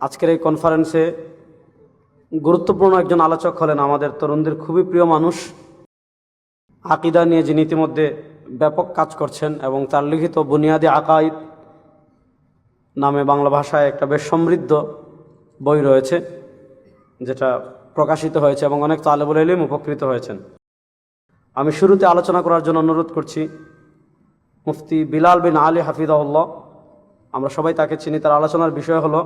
আজকের এই কনফারেন্সে গুরুত্বপূর্ণ একজন আলোচক হলেন আমাদের তরুণদের খুবই প্রিয় মানুষ, আকিদা নিয়ে যিনি ইতিমধ্যে ব্যাপক কাজ করছেন এবং তার লিখিত বুনিয়াদি আকাইদ নামে বাংলা ভাষায় একটা বেশ সমৃদ্ধ বই রয়েছে, যেটা প্রকাশিত হয়েছে এবং অনেক তালেবুল এলিম উপকৃত হয়েছেন। আমি শুরুতে আলোচনা করার জন্য অনুরোধ করছি, মুফতি বিলাল বিন আলী হাফিদাউল্লাহ আমরা সবাই তাকে চিনি, তার আলোচনার বিষয় হলো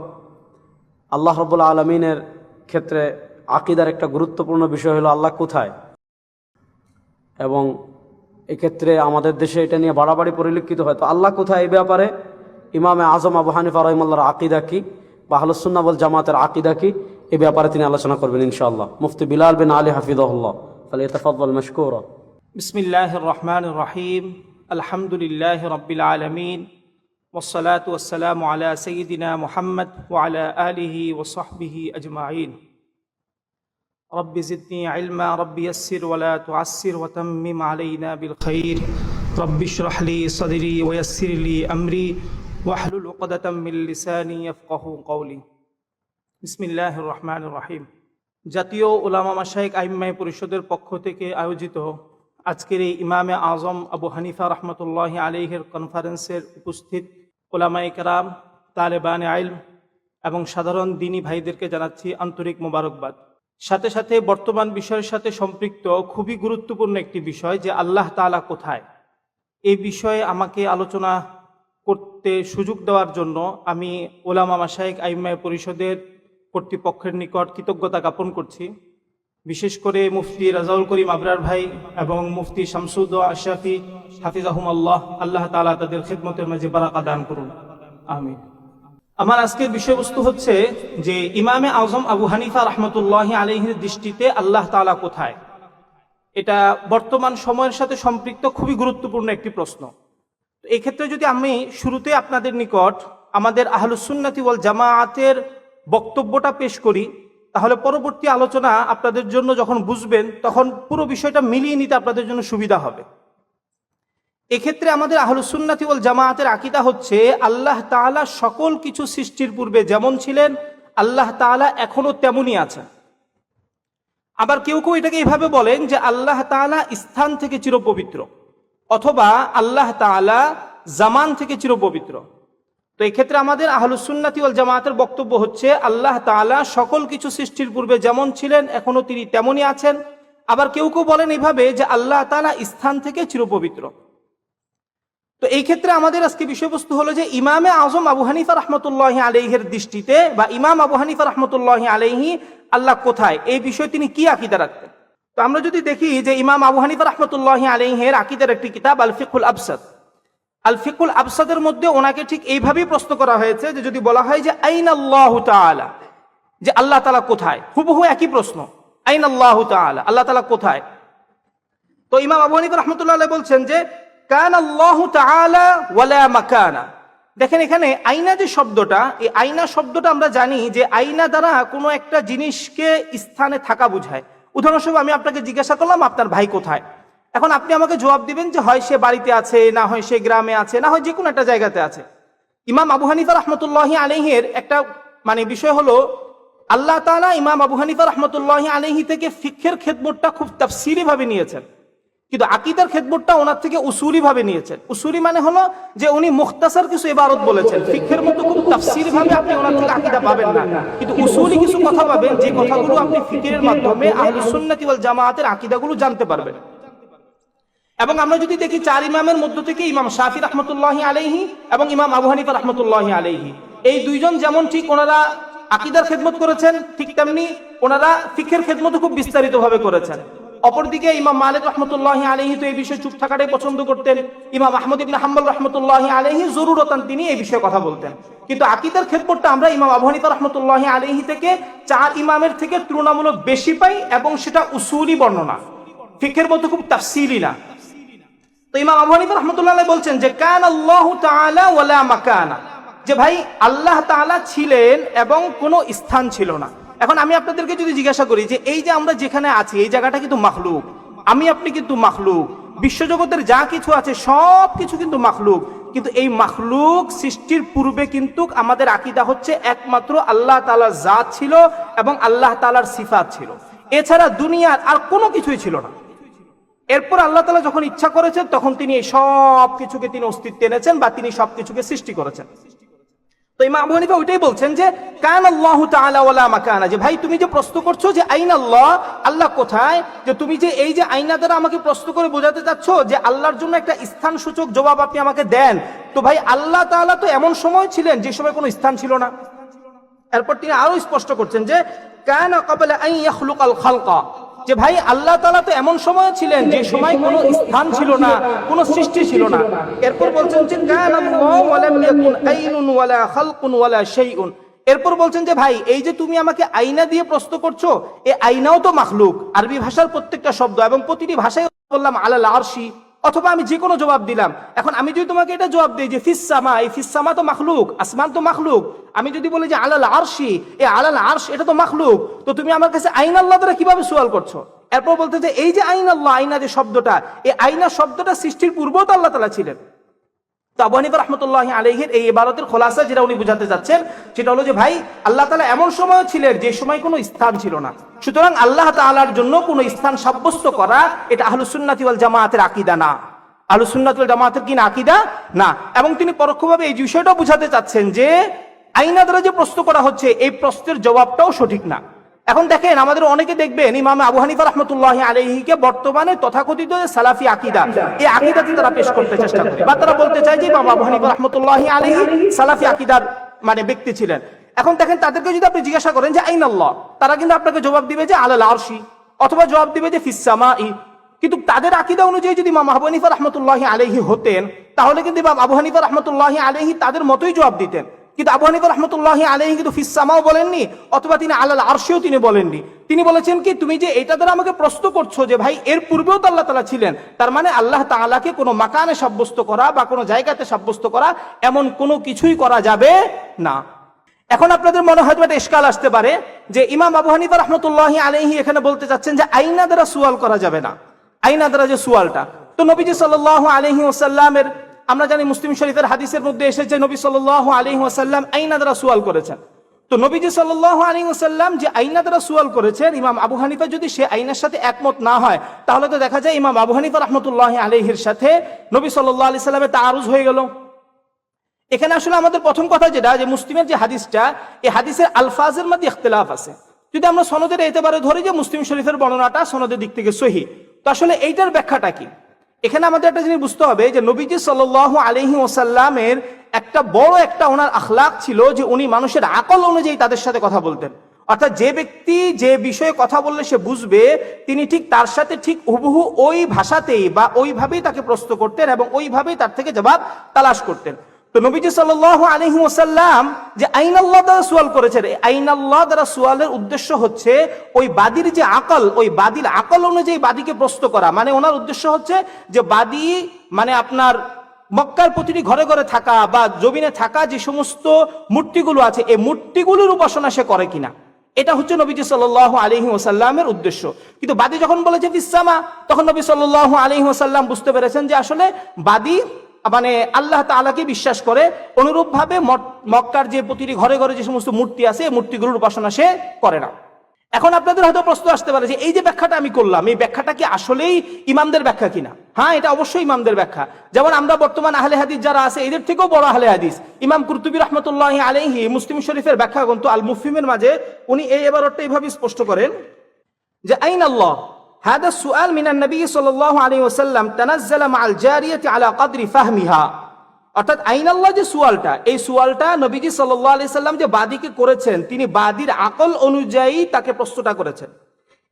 আল্লাহ রবুল্লা আলমিনের ক্ষেত্রে আকিদার একটা গুরুত্বপূর্ণ বিষয় হলো আল্লাহ কোথায়? এবং এক্ষেত্রে আমাদের দেশে এটা নিয়ে বাড়াবাড়ি পরিলক্ষিত হয়। তো আল্লাহ কোথায় এই ব্যাপারে? ইমামে আজম আবু হানিফা রহিমাল্লার আকিদা কি? বা হালুসুন্নাবল জামাতের আকিদা কি? এ ব্যাপারে তিনি আলোচনা করবেন ইনশাআল্লাহ। মুফতি বিলাল বিন আলী হাফিদুল্লাহ তাহলে ইতফাদ্দল মশকুর। বিসমিল্লাহ রহমান রহিম। আলহামদুলিল্লাহ রবিল আলমিন। والصلاة والسلام على سيدنا محمد وعلى آله وصحبه أجمعين رب زدني علما رب يسر ولا تعسر وتمم علينا بالخير رب اشرح لي صدري ويسر لي أمري واحلل عقدة من لساني يفقه قولي بسم الله الرحمن الرحيم জাতীয় ওলামা মাসাইক আইম্মাই পরিষদের পক্ষ থেকে আয়োজিত আজকের এই ইমামে আজম আবু হানিফা রহমতুল্লাহ আলিহের কনফারেন্সের উপস্থিত ওলামাই কারাম, তালেবান আইল এবং সাধারণ দিনী ভাইদেরকে জানাচ্ছি আন্তরিক মোবারকবাদ। সাথে সাথে বর্তমান বিষয়ের সাথে সম্পৃক্ত খুবই গুরুত্বপূর্ণ একটি বিষয় যে আল্লাহ তাআলা কোথায়। এই বিষয়ে আমাকে আলোচনা করতে সুযোগ দেওয়ার জন্য আমি ওলামা মাসাইক আইমায় পরিষদের কর্তৃপক্ষের নিকট কৃতজ্ঞতা জ্ঞাপন করছি। বিশেষ করে মুফতি রাজাউল করিম আবরার ভাই এবং মুফতি শামসুদ আশাফি হাফিজাহুম আল্লাহ আল্লাহ তালা তাদের খেদমতের মাঝে বারাকা দান করুন। আমি আমার আজকের বিষয়বস্তু হচ্ছে যে ইমামে আজম আবু হানিফা রহমতুল্লাহ আলহির দৃষ্টিতে আল্লাহ তালা কোথায়? এটা বর্তমান সময়ের সাথে সম্পৃক্ত খুবই গুরুত্বপূর্ণ একটি প্রশ্ন। তো এই ক্ষেত্রে যদি আমি শুরুতে আপনাদের নিকট আমাদের আহলুসুন্নাতি ওয়াল জামায়াতের বক্তব্যটা পেশ করি তাহলে পরবর্তী আলোচনা আপনাদের জন্য যখন বুঝবেন, তখন পুরো বিষয়টা মিলিয়ে নিতে আপনাদের জন্য সুবিধা হবে। এক্ষেত্রে আমাদের আহলুসুন্নাতি ওয়াল জামায়াতের আকিদা হচ্ছে, আল্লাহ তাআলা সকল কিছু সৃষ্টির পূর্বে যেমন ছিলেন, আল্লাহ তাআলা এখনও তেমনই আছেন। আবার কেউ কেউ এটাকে এইভাবে বলেন যে আল্লাহ তাআলা স্থান থেকে চিরপবিত্র, অথবা আল্লাহ তাআলা জামান থেকে চিরপবিত্র। তো এই ক্ষেত্রে আমাদের আহলুসুন্নাতি ওয়াল জামায়াতের বক্তব্য হচ্ছে, আল্লাহ তাআলা সকল কিছু সৃষ্টির পূর্বে যেমন ছিলেন এখনও তিনি তেমনই আছেন। আবার কেউ কেউ বলেন এইভাবে যে আল্লাহ তাআলা স্থান থেকে চিরপবিত্র। তো এই ক্ষেত্রে আমাদের আজকে বিষয়বস্তু হলো যে ইমামে আজম আবু হানিফা রহমতুল্লাহ আলহের দৃষ্টিতে বা ইমাম আবু হানিফা রহমতুল্লাহ আলহি আল্লাহ কোথায়? এই বিষয়ে তিনি কি আকিদা রাখতেন? তো আমরা যদি দেখি যে ইমাম আবু হানিফা রহমতুল্লাহ আলহের আকিদার একটি কিতাব আল ফিকুল আবসাদ আল ফিকুল আবসাদের মধ্যে ওনাকে ঠিক এইভাবেই প্রশ্ন করা হয়েছে যে যদি বলা হয় যে আইন আল্লাহ তাআলা, যে আল্লাহ তালা কোথায়? হুবহু একই প্রশ্ন। আইন আল্লাহ তাআলা, আল্লাহ তালা কোথায়? তো ইমাম আবু হানিফা রহমতুল্লাহ বলছেন যে, কান আল্লাহ তাআলা ওয়ালা মাকানা। দেখেন এখানে আইনা যে শব্দটা, এই আইনা শব্দটা আমরা জানি যে আইনা দ্বারা কোনো একটা জিনিসকে স্থানে থাকা বোঝায়। উদাহরণস্বরূপ আমি আপনাকে জিজ্ঞাসা করলাম, আপনার ভাই কোথায়? এখন আপনি আমাকে জবাব দিবেন যে হয় সে বাড়িতে আছে, না হয় সে গ্রামে আছে, না হয় যে কোনো একটা জায়গাতে আছে। ইমাম আবু হানিফা রহমতুল্লাহ আলহের একটা মানে বিষয় হলো, আল্লাহ তাআলা ইমাম আবু হানিফা রহমতুল্লাহ আলহি থেকে ফিক্ষের খেদমতটা খুব তাফসিরি ভাবে নিয়েছেন। কিন্তু আকিদার খেদমতটা ওনার থেকে উসুলি ভাবে নিয়েছেন। উসুলি মানে হলো যে উনি মুখতাসার কিছু এবারত বলেছেন। ফিক্ষের মতো খুব তাফসির ভাবে আপনি ওনার থেকে আকিদা পাবেন না। কিন্তু উসুলি কিছু কথা পাবেন, যে কথাগুলো আপনি ফিকিরের মাধ্যমে আহলুস সুন্নাতি ওয়াল জামায়াতের আকিদাগুলো জানতে পারবেন। এবং আমরা যদি দেখি চার ইমামের মধ্য থেকে ইমাম শাফি রহমতুল্লাহ আলাইহি এবং ইমাম আবু হানিফা রহমতুল্লাহ আলাইহি। এই দুইজন যেমন ঠিক ওনারা আকিদার খেদমত করেছেন, ঠিক তেমনি ওনারা ফিখের খেদমত খুব বিস্তারিত ভাবে করেছেন। অপরদিকে ইমাম মালিক রহমতুল্লাহ আলহি তো এই বিষয়ে চুপ থাকাটাই পছন্দ করতেন। ইমাম আহমদ ইবিন হাম্বল রহমতুল্লাহ আলহি জরুরতান তিনি এই বিষয়ে কথা বলতেন। কিন্তু আকিদার ক্ষেত্রটা আমরা ইমাম আবু রহমতুল্লাহ আলহি থেকে চার ইমামের থেকে তুলনামূলক বেশি পাই এবং সেটা উসুলি বর্ণনা। ফিখের মতো খুব তাফসিলি না। ইমাম আবু হানিফা রহমতুল্লাহ বলছেন যে কান আল্লাহ তাআলা ওয়ালা মাকানা। যে, ভাই, আল্লাহ তাআলা ছিলেন এবং কোনো স্থান ছিল না। এখন আমি আপনাদেরকে যদি জিজ্ঞাসা করি যে, এই যে আমরা যেখানে আছি, এই জায়গাটা কিন্তু মাখলুক। আমি, আপনি কিন্তু মাখলুক। বিশ্বজগতের যা কিছু আছে, সব কিছু কিন্তু মাখলুক। কিন্তু এই মাখলুক সৃষ্টির পূর্বে কিন্তু আমাদের আকিদা হচ্ছে একমাত্র আল্লাহ তালার জাত ছিল এবং আল্লাহ তালার সিফাত ছিল। এছাড়া দুনিয়ার আর কোনো কিছুই ছিল না। এরপর আল্লাহ তালা যখন ইচ্ছা করেছেন, তখন তিনি এই সব কিছুকে তিনি অস্তিত্বে এনেছেন বা তিনি সব কিছুকে সৃষ্টি করেছেন। তো ইমাম আবু ওইটাই বলছেন যে, কান আল্লাহ তাআলা মাকানা। যে, ভাই, তুমি যে প্রশ্ন করছ যে, আইন আল্লাহ? আল্লাহ কোথায়? যে, তুমি যে এই যে আইনা দ্বারা আমাকে প্রশ্ন করে বোঝাতে চাচ্ছ যে, আল্লাহর জন্য একটা স্থান সূচক জবাব আপনি আমাকে দেন, তো ভাই, আল্লাহ তাআলা তো এমন সময় ছিলেন যে, সময় কোনো স্থান ছিল না। এরপর তিনি আরও স্পষ্ট করছেন যে, কান কবলা আই ইয়াখলুকাল খালকা। যে ভাই আল্লাহ তালা তো এমন সময় ছিলেন যে সময় কোনো স্থান ছিল না, কোনো সৃষ্টি ছিল না। এরপর বলছেন যে এরপর বলছেন যে ভাই, এই যে তুমি আমাকে আইনা দিয়ে প্রশ্ন করছ এই আইনাও তো মাখলুক। আরবি ভাষার প্রত্যেকটা শব্দ এবং প্রতিটি ভাষায় বললাম, আলাল আরশি। অথবা আমি যে কোনো জবাব দিলাম। এখন আমি যদি তোমাকে এটা জবাব দিই যে ফিসামা এই ফিসামা তো মাখলুক, আসমান তো মাখলুক। আমি যদি বলি যে আলাল আরশি, এ আলাল আরশ, এটা তো মাখলুক। তো তুমি আমার কাছে আইন আল্লাহ দ্বারা কীভাবে সোয়াল করছ? এরপর বলতে যে এই যে আইন আল্লাহ, আইনা যে শব্দটা, এই আইনা শব্দটা সৃষ্টির পূর্বেও তো আল্লাহ তালা ছিলেন। তো আবু হানিফা রহমতুল্লাহ আলহের এই ইবারতের খোলাসা যেটা উনি বুঝাতে যাচ্ছেন, সেটা হলো যে ভাই, আল্লাহ তালা এমন সময় ছিলেন যে সময় কোনো স্থান ছিল না। সুতরাং আল্লাহ তাআলার জন্য কোনো স্থান সাব্যস্ত করা, এটা আহলুসুন্নাতি ওয়াল জামায়াতের আকিদা না। আহলুসুন্নাতি ওয়াল জামায়াতের কি আকিদা না। এবং তিনি পরোক্ষভাবে এই বিষয়টাও বুঝাতে চাচ্ছেন যে, আইনা দ্বারা যে প্রশ্ন করা হচ্ছে, এই প্রশ্নের জবাবটাও সঠিক না। এখন দেখেন আমাদের অনেকে দেখবেন ইমাম আবু হানিফা রহমতুল্লাহ আলহিকে বর্তমানে তথাকথিত সালাফি আকিদা, এই আকিদাতে তারা পেশ করতে চেষ্টা করে। বা তারা বলতে চায় যে ইমাম আবু হানিফা রহমতুল্লাহ আলহি সালাফি আকিদার মানে ব্যক্তি ছিলেন। এখন দেখেন তাদেরকে যদি আপনি জিজ্ঞাসা করেন যে আইন আল্লাহ, তারা কিন্তু আপনাকে জবাব দিবে যে আলাল আরশি, অথবা জবাব দিবে যে ফিসামা ই কিন্তু তাদের আকিদা অনুযায়ী যদি ইমাম আবু হানিফা রহমতুল্লাহ আলহি হতেন, তাহলে কিন্তু ইমাম আবু হানিফা রহমতুল্লাহ আলহি তাদের মতোই জবাব দিতেন। কিন্তু আবু হানিফা রহমতুল্লাহ আলহি কিন্তু ফিসামাও বলেননি, অথবা তিনি আলাল আরশিও তিনি বলেননি। তিনি বলেছেন কি, তুমি যে এটা দ্বারা আমাকে প্রশ্ন করছ যে ভাই, এর পূর্বেও তো আল্লাহ তালা ছিলেন, তার মানে আল্লাহ তাআলাকে কোনো মাকানে সাব্যস্ত করা বা কোনো জায়গাতে সাব্যস্ত করা এমন কোনো কিছুই করা যাবে না। এখন আপনাদের মনে হয়তো একটা ইস্কাল আসতে পারে যে ইমাম আবু হানিফা রহমতুল্লাহ আলহি এখানে বলতে চাচ্ছেন যে আইনা দ্বারা সুয়াল করা যাবে না। আইনা দ্বারা যে সুয়ালটা। তো নবীজি সাল্লাহ আলহি ওসাল্লামের আমরা জানি মুসলিম শরীফের হাদিসের মধ্যে এসেছে, নবী আলহি ওসাল্লাম আইনা দ্বারা সুয়াল করেছেন। তো নবীজি সাল্লাহ আলী ওসাল্লাম যে আইনা দ্বারা সুয়াল করেছেন, ইমাম আবু হানিফা যদি সে আইনের সাথে একমত না হয়, তাহলে তো দেখা যায় ইমাম আবু হানিফা রহমতুল্লাহ আলহির সাথে নবী সাল্লাহ আলি সাল্লামের তারুজ হয়ে গেল। এখানে আসলে আমাদের প্রথম কথা যেটা, যে মুসলিমের যে হাদিসটা, এই হাদিসের আলফাজের মধ্যে ইখতলাফ আছে। যদি আমরা সনদের এতেবারে ধরি যে মুসলিম শরীফের বর্ণনাটা সনদের দিক থেকে সহি, তো আসলে এইটার ব্যাখ্যাটা কি? এখানে আমাদের একটা জিনিস বুঝতে হবে যে নবীজি সাল আলহি ওসাল্লামের একটা বড় একটা ওনার আখলাক ছিল যে উনি মানুষের আকল অনুযায়ী তাদের সাথে কথা বলতেন। অর্থাৎ যে ব্যক্তি যে বিষয়ে কথা বললে সে বুঝবে, তিনি ঠিক তার সাথে ঠিক হুবহু ওই ভাষাতেই বা ওইভাবেই তাকে প্রশ্ন করতেন এবং ওইভাবেই তার থেকে জবাব তালাশ করতেন। তো নবীজি সাল আলহি ওসাল্লাম যে আইন আল্লাহ দ্বারা সুয়াল করেছেন, এই আইন আল্লাহ দ্বারা সুয়ালের উদ্দেশ্য হচ্ছে ওই বাদীর যে আকল, ওই বাদির আকল অনুযায়ী বাদীকে প্রস্ত করা। মানে ওনার উদ্দেশ্য হচ্ছে যে বাদী মানে আপনার মক্কার প্রতিটি ঘরে ঘরে থাকা বা জমিনে থাকা যে সমস্ত মূর্তিগুলো আছে, এই মূর্তিগুলোর উপাসনা সে করে কিনা। এটা হচ্ছে নবীজি সাল আলহি ওসাল্লামের উদ্দেশ্য। কিন্তু বাদী যখন বলেছে ফিসামা তখন নবী সাল আলহি ওসাল্লাম বুঝতে পেরেছেন যে আসলে বাদী মানে আল্লাহ তালাকে বিশ্বাস করে অনুরূপ ভাবে মক্কার যে প্রতিটি ঘরে ঘরে যে সমস্ত মূর্তি আছে মূর্তিগুলোর উপাসনা সে করে না। এখন আপনাদের হয়তো প্রশ্ন আসতে পারে যে, এই যে ব্যাখ্যাটা আমি করলাম, এই ব্যাখ্যাটা কি আসলেই ইমামদের ব্যাখ্যা কিনা? হ্যাঁ এটা অবশ্যই ইমামদের ব্যাখ্যা। যেমন আমরা বর্তমান আহলে হাদিস যারা আছে, এদের থেকেও বড় আহলে হাদিস। ইমাম কুরতুবী রহমতুল্লাহ আলহি মুসলিম শরীফের ব্যাখ্যা গ্রন্থ আল মুফিমের মাঝে উনি এই এবারটা এইভাবে স্পষ্ট করেন যে আইন আল্লাহ هذا السؤال من النبي صلى الله عليه وسلم تنزل مع الجارية على قدر فهمها অর্থাৎ আইন আল্লাহ যে সুয়ালটা এই সুয়ালটা নবীজি সাল্লাহ আলি সাল্লাম যে বাদীকে করেছেন তিনি বাদীর আকল অনুযায়ী তাকে প্রশ্নটা করেছেন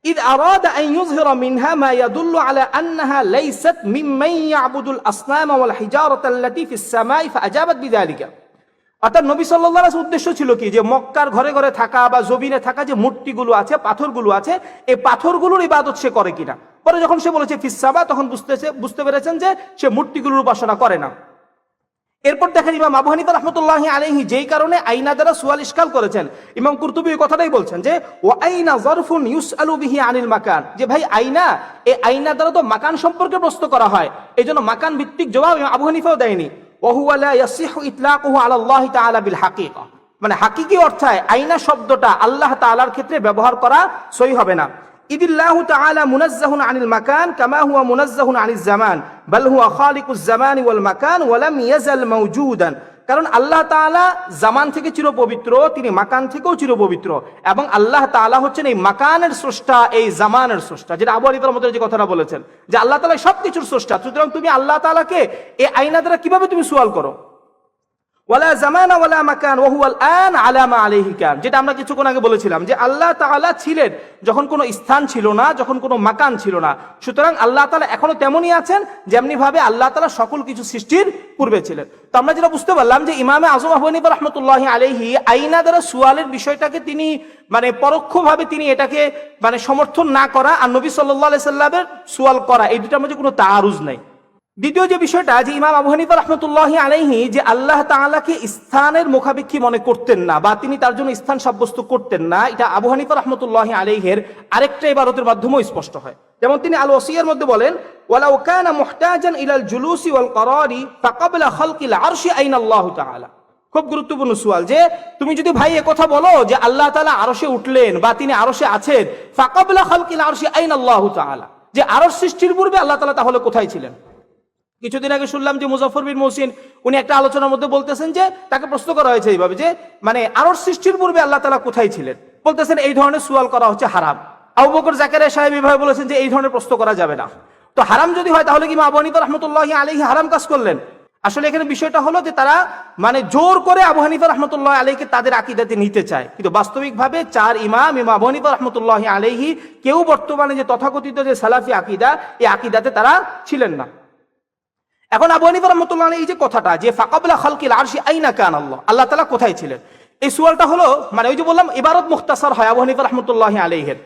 إذ أراد أن يظهر منها ما يدل على أنها ليست ممن يعبد الأصنام والحجارة التي في السماء فأجابت بذلك অর্থাৎ নবী সাল্লাহ উদ্দেশ্য ছিল কি? যে মক্কার ঘরে ঘরে থাকা বা জমিনে থাকা যে মূর্তিগুলো আছে, পাথরগুলো আছে, এই পাথরগুলোর ইবাদত সে করে কিনা? পরে যখন সে বলেছে ফিসাবা তখন বুঝতেছে, বুঝতে পেরেছেন যে সে মূর্তিগুলোর উপাসনা করে না। এরপর দেখেন ইমাম আবু রহমতুল্লাহ আলহি যেই কারণে আইনা দ্বারা সুয়াল ইস্কাল করেছেন। ইমাম কুরতুবি ওই কথাটাই বলছেন যে ও আইনা জরফুন ইউস আলু বিহি আনিল মাকান যে ভাই, আইনা, এই আইনা দ্বারা তো মাকান সম্পর্কে প্রশ্ন করা হয়। এই জন্য মাকান ভিত্তিক জবাব ইমাম আবু হানিফাও দেয়নি। মানে হাকিকি অর্থায় আইনা শব্দটা আল্লাহ তালার ক্ষেত্রে ব্যবহার করা সই হবে না। ইদিল্লাহু তাআলা মুনাজ্জাহুন আনিল মাকান কামা মুনাজ্জাহুন আনিল জামান, বাল হুয়া খালিকুজ জামান ওয়াল মাকান ওয়া লাম ইয়াজাল মাওজুদান কারণ আল্লাহ তালা জামান থেকে চিরপবিত্র, তিনি মাকান থেকেও চিরপবিত্র। এবং আল্লাহ তালা হচ্ছেন এই মাকানের স্রষ্টা, এই জামানের স্রষ্টা, যেটা আবু হানিফার মধ্যে যে কথাটা বলেছেন, যে আল্লাহ তাআলা সবকিছুর স্রষ্টা। সুতরাং তুমি আল্লাহ তালাকে এই আইনা দ্বারা কীভাবে তুমি সোয়াল করো? ওয়ালা জামানা ওয়ালা মাকান ওহুয়াল আন আলামা আলাইহি কান। যেটা আমরা কিছুক্ষণ আগে বলেছিলাম যে আল্লাহ তাআলা ছিলেন, যখন কোনো স্থান ছিল না, যখন কোনো মাকান ছিল না। সুতরাং আল্লাহ তাআলা এখনও তেমনই আছেন যেমনি ভাবে আল্লাহ তাআলা সকল কিছু সৃষ্টির পূর্বে ছিলেন। তো আমরা যেটা বুঝতে পারলাম যে ইমামে আজম হানিফা রাহমাতুল্লাহ আলাইহি আইনা দ্বারা সুয়ালের বিষয়টাকে তিনি মানে পরোক্ষভাবে তিনি এটাকে মানে সমর্থন না করা আর নবী আলাইহি সাল্লামের সুয়াল করা, এই দুটার মধ্যে কোনো তাআরুজ নাই। দ্বিতীয় যে বিষয়টা, যে ইমাম আবু হানিফা রহমতুল্লাহ আলাইহি, যে আল্লাহ তাআলাকে স্থানের মুখাপেক্ষী মনে করতেন না, বা তিনি তার জন্য স্থান সাব্যস্ত করতেন না, এটা আবু হানিফা রহমতুল্লাহ আলাইহের আরেকটা ইবারতের মাধ্যমেও স্পষ্ট হয়। যেমন তিনি আল ওসিয়ার মধ্যে বলেন, ওয়ালাউ কানা মুহতাজান ইলাল জুলুসি ওয়াল করারি ফাকাবলা খালকিল আরশি আইনাল্লাহু তাআলা। খুব গুরুত্বপূর্ণ সুয়াল যে, তুমি যদি ভাই কথা বলো যে আল্লাহ তাআলা আরশে উঠলেন বা তিনি আরশে আছেন, ফাকাবলা খালকিল আরশি আইনাল্লাহু তাআলা। যে আরশ সৃষ্টির পূর্বে আল্লাহ তাআলা তাহলে কোথায় ছিলেন? কিছুদিন আগে শুনলাম যে মুজাফর বিন মহসিন, উনি একটা আলোচনার মধ্যে বলতেছেন যে, তাকে প্রশ্ন করা হয়েছে এইভাবে যে মানে আরর সৃষ্টির পূর্বে আল্লাহ তালা কোথায় ছিলেন? বলতেছেন এই ধরনের সুয়াল করা হচ্ছে হারাম। আবু বকর জাকারিয়া সাহেব এইভাবে বলেছেন যে, এই ধরনের প্রশ্ন করা যাবে না। তো হারাম যদি হয়, তাহলে কি মা আবু হানিফা রহমতুল্লাহ আলহি হারাম কাজ করলেন? আসলে এখানে বিষয়টা হলো যে, তারা মানে জোর করে আবু হানিফা রহমতুল্লাহ আলহীকে তাদের আকিদাতে নিতে চায়। কিন্তু বাস্তবিকভাবে চার ইমাম ইমা আবু হানিফা রহমতুল্লাহ আলহি কেউ বর্তমানে যে তথাকথিত যে সালাফি আকিদা, এই আকিদাতে তারা ছিলেন না। এখন আবু হানিফা রহমতুল্লাহ এই যে কথাটা যে ফাকাবলা খালকিল আরশি আইনা কান আল্লাহ আল্লাহ তালা কোথায় ছিলেন? এই সুয়ালটা হলো মানে ওই যে বললাম, ইবারত মুখতাসার হয় আবু হানিফা রহমতুল্লাহ আলাইহের।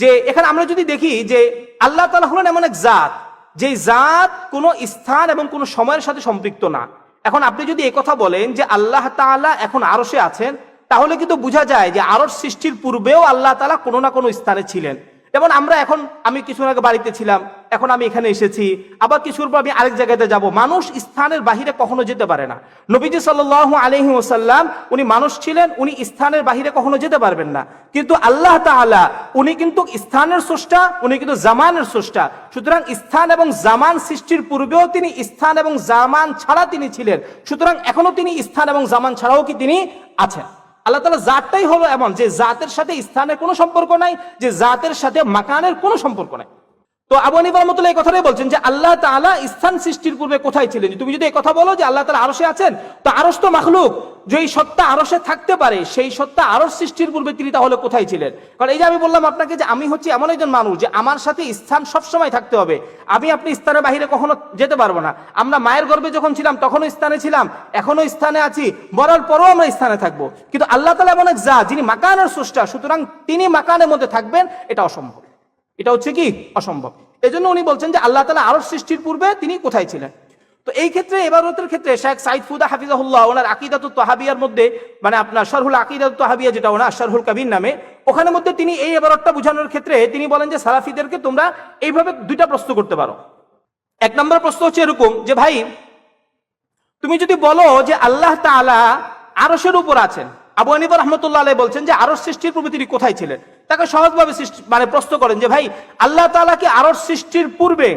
যে এখানে আমরা যদি দেখি যে আল্লাহ তালা হলেন এমন এক জাত যে জাত কোনো স্থান এবং কোনো সময়ের সাথে সম্পৃক্ত না। এখন আপনি যদি কথা বলেন যে আল্লাহ তাআলা এখন আরশে আছেন, তাহলে কিন্তু বোঝা যায় যে আরশ সৃষ্টির পূর্বেও আল্লাহ তালা কোনো না কোনো স্থানে ছিলেন। যেমন আমরা এখন, আমি কিছু আগে বাড়িতে ছিলাম এখন আমি এখানে এসেছি। আবার কিছুর পর আমি আরেক জায়গাতে যাব। মানুষ স্থানের বাহিরে কখনো যেতে পারে না। নবীজি সাল্লাহ আলহি ওসাল্লাম উনি মানুষ ছিলেন, উনি স্থানের বাহিরে কখনো যেতে পারবেন না। কিন্তু আল্লাহ তাআলা, উনি কিন্তু স্থানের স্রষ্টা, উনি কিন্তু জামানের স্রষ্টা। সুতরাং স্থান এবং জামান সৃষ্টির পূর্বেও তিনি স্থান এবং জামান ছাড়া তিনি ছিলেন। সুতরাং এখনও তিনি স্থান এবং জামান ছাড়াও কি তিনি আছেন? আল্লাহ তালা জাতটাই হলো এমন যে জাতের সাথে স্থানের কোনো সম্পর্ক নাই, যে জাতের সাথে মাকানের কোনো সম্পর্ক নাই। তো আবু হানিফা রহমতুল্লাহ এই কথাটাই বলছেন যে আল্লাহ তাআলা স্থান সৃষ্টির পূর্বে কোথায় ছিলেন? তুমি যদি এই কথা বলো যে আল্লাহ তাআলা আরশে আছেন, তো আরশ তো মাখলুক। যে সত্তা আরশে থাকতে পারে, সেই সত্তা আরশ সৃষ্টির পূর্বে তিনি তাহলে কোথায় ছিলেন? কারণ এই যে আমি বললাম আপনাকে যে আমি হচ্ছে এমন একজন মানুষ যে আমার সাথে স্থান সবসময় থাকতে হবে। আমি আপনি স্থানের বাহিরে কখনো যেতে পারব না। আমরা মায়ের গর্ভে যখন ছিলাম, তখনও স্থানে ছিলাম এখনও স্থানে আছি। মরার পরও আমরা স্থানে থাকব। কিন্তু আল্লাহ তালা এমন এক যা যিনি মাকানের স্রষ্টা, সুতরাং তিনি মাকানের মধ্যে থাকবেন, এটা অসম্ভব। এটা হচ্ছে কি? অসম্ভব। এজন্য উনি বলছেন যে আল্লাহ তালা আরও সৃষ্টির পূর্বে তিনি কোথায় ছিলেন? তো এই ক্ষেত্রে এবারতের ক্ষেত্রে শেখ সাইদ ফুদা হাফিজাহুল্লাহ, ওনার আকিদাত তহাবিয়ার মধ্যে মানে আপনার শারহুল আকিদাত তহাবিয়া যেটা ওনার, শারহুল কাবির নামে, ওখানের মধ্যে তিনি এই এবারতটা বোঝানোর ক্ষেত্রে তিনি বলেন যে সালাফিদেরকে তোমরা এইভাবে দুইটা প্রশ্ন করতে পারো। এক নম্বর প্রশ্ন হচ্ছে এরকম যে, ভাই, তুমি যদি বলো যে আল্লাহ তাআলা আরসের উপর আছেন, আবু হানিফা রহমতুল্লাহ আলাই বলছেন যে আরশ সৃষ্টির পূর্বে তিনি কোথায় ছিলেন? তাকে সহজভাবে সৃষ্টি মানে প্রশ্ন করেন যে, ভাই, আল্লাহ তাআলা কি আরশ সৃষ্টির পূর্বে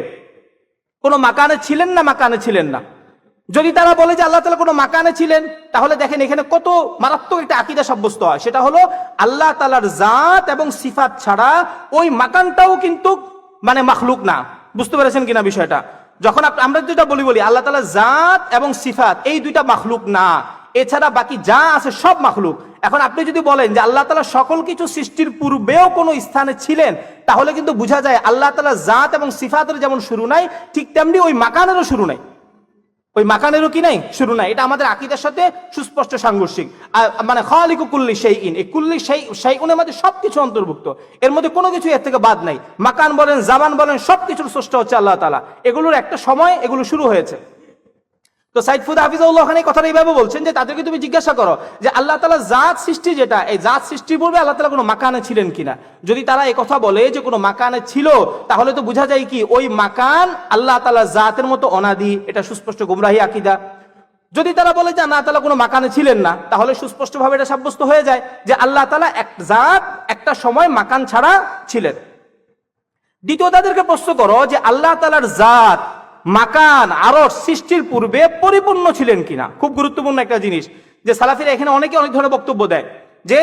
কোনো মাকানে ছিলেন না মাকানে ছিলেন না? যদি তারা বলে যে, আল্লাহ তালা কোনো মাকানে ছিলেন, তাহলে দেখেন এখানে কত মারাত্মক একটা আকিদা সাব্যস্ত হয়। সেটা হলো, আল্লাহ তালার জাত এবং সিফাত ছাড়া ওই মাকানটাও কিন্তু মানে মাখলুক না। বুঝতে পেরেছেন কিনা বিষয়টা? যখন আমরা যেটা বলি বলি, আল্লাহ তালা জাত এবং সিফাত, এই দুইটা মাখলুক না। এছাড়া বাকি যা আছে সব মাখলুক। এখন আপনি যদি বলেন যে আল্লাহ তালা সকল কিছু সৃষ্টির পূর্বেও কোনো স্থানে ছিলেন, তাহলে কিন্তু বোঝা যায় আল্লাহ তালা জাত এবং সিফাতের যেমন শুরু নাই, ঠিক তেমনি ওই মাকানেরও শুরু নাই। ওই মাকানেরও কি নাই? শুরু নাই। এটা আমাদের আকিদের সাথে সুস্পষ্ট সাংঘর্ষিক। মানে খালিকু কুল্লি সেই ইন এই কুল্লি সেই সেই উনের মধ্যে সবকিছু অন্তর্ভুক্ত। এর মধ্যে কোনো কিছু এর থেকে বাদ নাই। মাকান বলেন জামান বলেন, সবকিছুর স্রষ্টা হচ্ছে আল্লাহ তালা এগুলোর একটা সময় এগুলো শুরু হয়েছে। তো সাইদ ফুদ হাফিজাউল্লাহ ওখানে এই কথাটা এইভাবে বলছেন যে তাদেরকে তুমি জিজ্ঞাসা করো যে আল্লাহ তালা জাত সৃষ্টি যেটা, এই জাত সৃষ্টির পূর্বে আল্লাহ তালা কোনো মাকানে ছিলেন কিনা? যদি তারা এই কথা বলে যে কোনো মাকানে ছিল, তাহলে তো বোঝা যায় কি ওই মাকান আল্লাহ তালা জাতের মতো অনাদি, এটা সুস্পষ্ট গুমরাহি আকিদা। যদি তারা বলে যে না তালা কোনো মাকানে ছিলেন না, তাহলে সুস্পষ্টভাবে এটা সাব্যস্ত হয়ে যায় যে আল্লাহ তালা এক জাত, একটা সময় মাকান ছাড়া ছিলেন। দ্বিতীয় তাদেরকে প্রশ্ন করো যে আল্লাহ তালার জাত মাকান আরও সৃষ্টির পূর্বে পরিপূর্ণ ছিলেন কিনা? খুব গুরুত্বপূর্ণ একটা জিনিস যে সালাফিরা এখানে অনেকে অনেক ধরনের বক্তব্য দেয় যে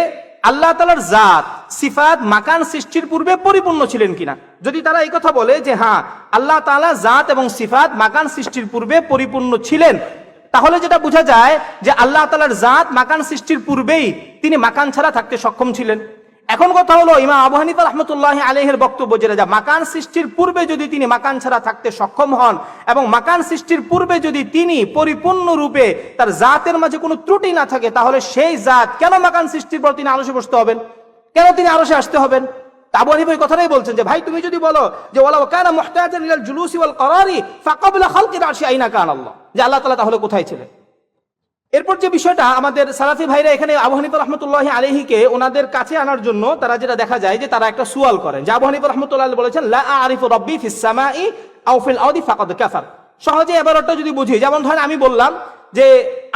আল্লাহ তালার জাত, সিফাত, মাকান সৃষ্টির পূর্বে পরিপূর্ণ ছিলেন কিনা? যদি তারা এই কথা বলে যে হ্যাঁ আল্লাহ তালা জাত এবং সিফাত, মাকান সৃষ্টির পূর্বে পরিপূর্ণ ছিলেন, তাহলে যেটা বোঝা যায় যে আল্লাহ তালার জাত, মাকান সৃষ্টির পূর্বেই তিনি মাকান ছাড়া থাকতে সক্ষম ছিলেন। এখন কথা হলো, ইমাম আবু হানিফা রহমতুল্লাহ আলহের বক্তব্য যেটা যা মাকান সৃষ্টির পূর্বে যদি তিনি মাকান ছাড়া থাকতে সক্ষম হন এবং মাকান সৃষ্টির পূর্বে যদি তিনি পরিপূর্ণ রূপে তার জাতের মাঝে কোনো ত্রুটি না থাকে, তাহলে সেই জাত কেন মাকান সৃষ্টির পর তিনি আরসে বসতে হবেন? কেন তিনি আরসে আসতে হবেন? আবু হানিফা এই কথাটাই বলছেন যে, ভাই, তুমি যদি বলো যে ওয়ালা কানা মুহতাজান জুলুসি ওয়াল করারি, ফাকাবলা খালকির আরশি আইনা কান আল্লাহ যে আল্লাহ তাআলা তাহলে কোথায় ছিলেন? এরপর যে বিষয়টা, আমাদের সালাফি ভাইরা এখানে আবু রহমতুল্লাহ আলহিকে ওনাদের কাছে আনার জন্য তারা যেটা দেখা যায় যে তারা একটা সুয়াল করেন। যে আবু রহমতুল্লাহ বলেছেন, লা আরিফু রব্বি ফিস সামাই আও ফিল আউদি ফাকাদ কাফার। সহজে এবারটা যদি বুঝি, যেমন ধরেন আমি বললাম যে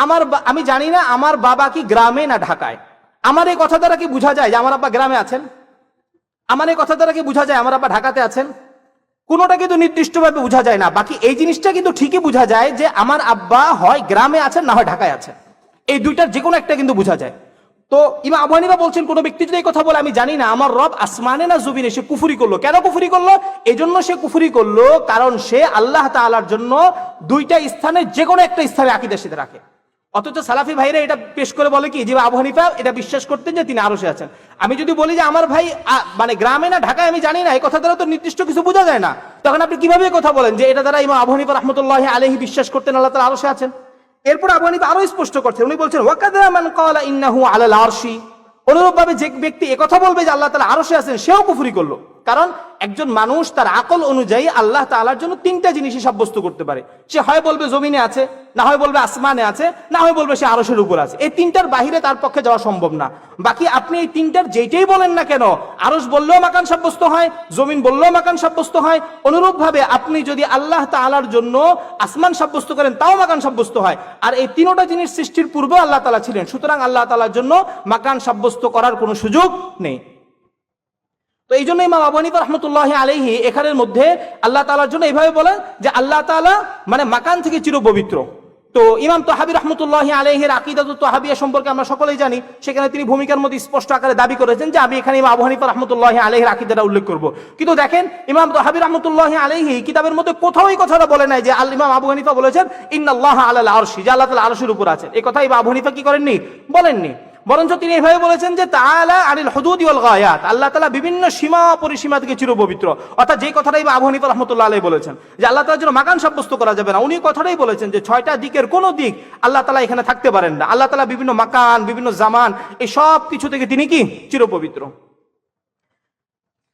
আমার আমি জানি না আমার বাবা কি গ্রামে না ঢাকায়। আমার এই কথা দ্বারা কি বোঝা যায় যে আমার আব্বা গ্রামে আছেন? আমার এই কথা দ্বারা কি বোঝা যায় আমার আব্বা ঢাকাতে আছেন? কোনোটা কিন্তু নির্দিষ্টভাবে বোঝা যায় না। বাকি এই জিনিসটা কিন্তু ঠিকই বোঝা যায় যে আমার আব্বা হয় গ্রামে আছেন, না হয় ঢাকায় আছেন। এই দুইটার যে কোনো একটা কিন্তু বোঝা যায়। তো ইমা আবু হানিফা বলছেন, কোনো ব্যক্তি যদি এই কথা বলে, আমি জানি না, আমার রব আসমানে না জুবিনে সে কুফুরি করল। কেন কুফুরি করল? এই জন্য সে কুফুরি করল কারণ সে আল্লাহ তাআলার জন্য দুইটা স্থানে যে কোনো একটা স্থানে আকিদের সাথে রাখে। অথচ সালাফি ভাইরা এটা পেশ করে বলে কি, যে আবু হানিফা এটা বিশ্বাস করতেন যে তিনি আরও আছেন। আমি যদি বলি যে আমার ভাই মানে গ্রামে না, ঢাকায় আমি জানি না, এই কথা দ্বারা তো নির্দিষ্ট কিছু বোঝা যায় না। তখন আপনি কীভাবে কথা বলেন যে এটা দ্বারা ইমা আবু হানিফা রহমতুল্লাহ আলহি বিশ্বাস করতেন আল্লাহ তালা আরও আছেন? এরপর আবু হানিফা আরও স্পষ্ট করছেন। উনি বলছেন, ওয়াকাদা মান ইন্নাহু আলাল আরশি। অনুরূপভাবে যে ব্যক্তি একথা বলবে যে আল্লাহ তালা আরশে আছেন, সেও কুফরি করল। কারণ একজন মানুষ তার আকল অনুযায়ী আল্লাহ তাআলার জন্য তিনটা জিনিসই সাব্যস্ত করতে পারে। সে হয় বলবে জমিনে আছে, না হয় বলবে আসমানে আছে, না হয় বলবে সে আরশের উপর আছে। এই তিনটার বাহিরে তার পক্ষে যাওয়া সম্ভব না। বাকি আপনি এই তিনটার যেইটাই বলেন না কেন আরস বললেও মাকান সাব্যস্ত হয়, জমিন বললেও মাকান সাব্যস্ত হয়, অনুরূপভাবে আপনি যদি আল্লাহ তাআলার জন্য আসমান সাব্যস্ত করেন, তাও মাকান সাব্যস্ত হয়। আর এই তিনোটা জিনিস সৃষ্টির পূর্বেও আল্লাহ তালা ছিলেন। সুতরাং আল্লাহ তালার জন্য মাকান সাব্যস্ত করার কোনো সুযোগ নেই। তো এই জন্য ইমাম আবু রহমতুল্লাহ আলাইহি এখানের মধ্যে আল্লাহ তাআলার জন্য এইভাবে বলেন যে আল্লাহ তাআলা মানে মাকান থেকে চির পবিত্র তো ইমাম তহাবি রহমতুল্লাহ আলাইহির আকিদাত তহাবিয়া সম্পর্কে আমরা সকলেই জানি, সেখানে তিনি ভূমিকার মধ্যে স্পষ্ট আকারে দাবি করেছেন যে আমি এখানে ইমাম আবু হানিফা রহমতুল্লাহ আলাইহির আকিদাটা উল্লেখ করব। কিন্তু দেখেন ইমাম তহাবি রহমতুল্লাহ আলাইহি কিতাবের মধ্যে কোথাও এই কথাটা বলে নাই যে আল ইমাম আবু হানিফা বলেছেন, ইন্নাল্লাহ আলাল আরশি যে আল্লাহ তালা আরশের উপর আছেন। এই কথা ইমাম আবু হানিফা কি করেননি? বলেননি। বরঞ্চ তিনি এভাবে বলেছেন যে তাআলা আনিল হুদুদ ওয়াল গায়াত। আল্লাহ তাআলা বিভিন্ন সীমা পরিসীমা থেকে চিরপবিত্র। অর্থাৎ যে কথাটাই আবু হানিফা রাহমাতুল্লাহ আলাই বলেছেন, যে আল্লাহ তাআলার জন্য মাকান সাব্যস্ত করা যাবে না, উনি কথাটাই বলেছেন যে ছয়টা দিকের কোনো দিক আল্লাহ তালা এখানে থাকতে পারেন না। আল্লাহ তাআলা বিভিন্ন মাকান, বিভিন্ন জামান, এই সব কিছু থেকে তিনি কি? চিরপবিত্র।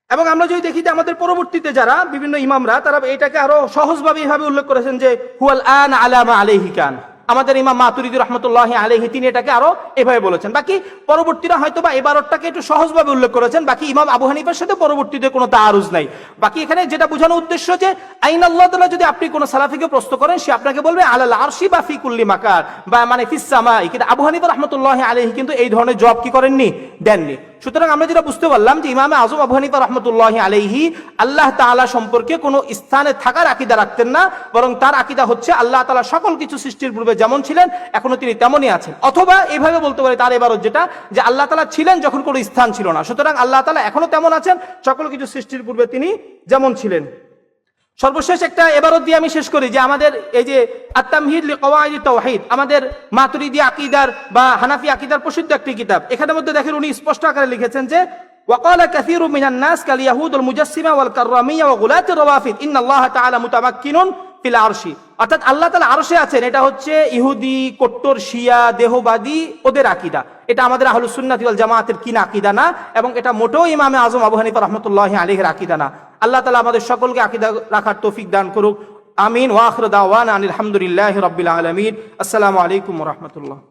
এবং আমরা যদি দেখি যে আমাদের পরবর্তীতে যারা বিভিন্ন ইমামরা, তারা এটাকে আরও সহজভাবে এইভাবে উল্লেখ করেছেন যে, হুয়াল আন আলামা আলাইহি কান। আমাদের ইমাম মাতুরিদি রহমতুল্লাহ আলহি তিনি এটাকে আরও এভাবে বলেছেন। বাকি পরবর্তীরা হয়তো বা এবারটাকে একটু সহজভাবে উল্লেখ করেছেন। বাকি ইমাম আবু হানিফার সাথে পরবর্তীতে কোনো তারুজ নাই। বাকি এখানে যেটা বোঝানো উদ্দেশ্য যে, আইন আল্লাহ তাআলা যদি আপনি কোনো সালাফিকে প্রশ্ন করেন, সে আপনাকে বলবে, আলাল আরশি বা ফি কুল্লি মাকার বা মানে ফিসামাই কিন্তু আবু হানিফা রহমতুল্লাহ আলহি কিন্তু এই ধরনের জব কি করেননি? দেননি। সুতরাং আমরা যেটা বুঝতে পারলাম যে ইমামে আজম আবু রহমতুল্লাহ আলহি আল্লাহ তালা সম্পর্কে কোনো স্থানে থাকার আকিদা রাখতেন না, বরং তার আকিদা হচ্ছে আল্লাহ তালা সকল কিছু সৃষ্টির পূর্বে যেমন ছিলেন এখনও তিনি তেমনই আছেন। অথবা এভাবে বলতে পারি তার এবারও যেটা, যে আল্লাহ তালা ছিলেন যখন কোনো স্থান ছিল না, সুতরাং আল্লাহ তালা এখনও তেমন আছেন, সকল কিছু সৃষ্টির পূর্বে তিনি যেমন ছিলেন। সর্বশেষ একটা এবারত দিয়ে আমি শেষ করি যে আমাদের এই যে আত্তামহিদ লিকাওয়াইদ তাওহীদ আমাদের মাতুরিদি আকীদার বা হানাফি আকীদার প্রসিদ্ধ একটি কিতাব এখানের মধ্যে দেখেন উনি স্পষ্ট আকারে লিখেছেন যে وقال كثير من الناس كاليهود المجسمة والكرامية وغلاة الروافد إن الله تعالى متمكن ফিল আরশি অর্থাৎ আল্লাহ তালা আরশে আছেন এটা হচ্ছে ইহুদি কট্টর শিয়া দেহবাদী ওদের আকিদা এটা আমাদের আহলুস সুন্নাতি ওয়াল জামাতের কিন আকিদা না এবং এটা মোটেও ইমামে আজম আবু হানিফা রহমতুল্লাহ আলীহের আকিদা না আল্লাহ তালা আমাদের সকলকে আকিদা রাখার তৌফিক দান করুক। আমিন। ওয়াখর দাওয়ান আলহামদুলিল্লাহ হামদুলিল্লাহ রবিল আলমিন। আসসালামু আলাইকুম রহমতুল্লাহ।